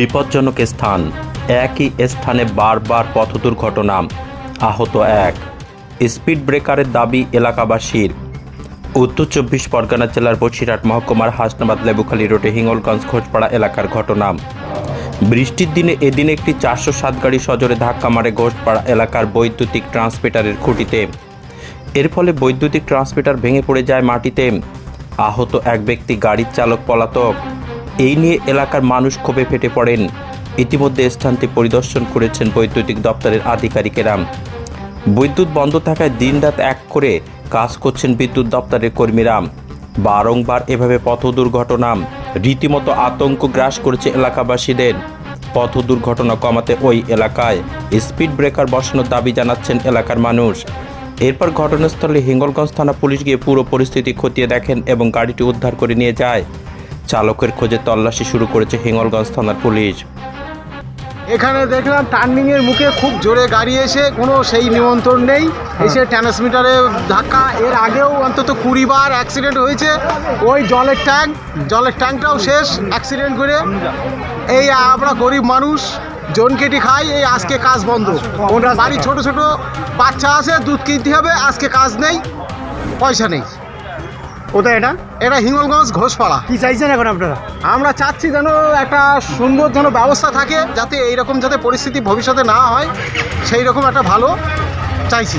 বিপজ্জনক স্থান। একই স্থানে বারবার পথ দুর্ঘটনা। আহত এক। স্পিড ব্রেকারের দাবি এলাকাবাসীর। উত্তর চব্বিশ পরগনা জেলার বসিরহাট মহকুমার হাসনাবাদ লেবুখালী রোডে হিঙ্গলগঞ্জ ঘোষপাড়া এলাকার ঘটনা। বৃষ্টির দিনে এদিন একটি চারশো সাত গাড়ি সজোরে ধাক্কা মারে ঘোষপাড়া এলাকার বৈদ্যুতিক ট্রান্সমিটারের খুঁটিতে। এর ফলে বৈদ্যুতিক ট্রান্সমিটার ভেঙে পড়ে যায় মাটিতে। আহত এক ব্যক্তি গাড়ির চালক পলাতক। এই নিয়ে এলাকার মানুষ ক্ষোভে ফেটে পড়েন। ইতিমধ্যে স্থানটি পরিদর্শন করেছেন বৈদ্যুতিক দপ্তরের আধিকারিকেরা। বৈদ্যুৎ বন্ধ থাকায় দিনরাত এক করে কাজ করছেন বিদ্যুৎ দপ্তরের কর্মীরা। বারংবার এভাবে পথ দুর্ঘটনা, রীতিমতো আতঙ্ক গ্রাস করেছে এলাকাবাসীদের। পথ দুর্ঘটনা কমাতে ওই এলাকায় স্পিড ব্রেকার বসানোর দাবি জানাচ্ছেন এলাকার মানুষ। এরপর ঘটনাস্থলে হিঙ্গলগঞ্জ থানা পুলিশ গিয়ে পুরো পরিস্থিতি খতিয়ে দেখেন এবং গাড়িটি উদ্ধার করে নিয়ে যায়। চালকের খোঁজে তল্লাশি শুরু করেছে হিঙ্গলগঞ্জ থানার পুলিশ। এখানে দেখলাম টার্নিং এর মুখে খুব জোরে গাড়ি এসে কোনো সেই নিমন্ত্রণ নেই। এসে ট্রান্সমিটারে ধাক্কা। এর আগেও অন্তত কুড়ি বার অ্যাক্সিডেন্ট হয়েছে। ওই জলের ট্যাঙ্ক জলের ট্যাঙ্কটাও শেষ অ্যাক্সিডেন্ট করে। এই আমরা গরিব মানুষ জন কেটে খাই এই আজকে কাজ বন্ধ। ওটা বাড়ি ছোট ছোট বাচ্চা আছে দুধ কিনতে হবে আজকে কাজ নেই পয়সা নেই। কোথায় এটা? এটা হিঙ্গলগঞ্জ ঘোষপাড়া। কি চাইছেন এখন আপনারা? আমরা চাচ্ছি যেন একটা সুন্দর যেন ব্যবস্থা থাকে যাতে এইরকম যাতে পরিস্থিতি ভবিষ্যতে না হয় সেই রকম একটা ভালো চাইছি।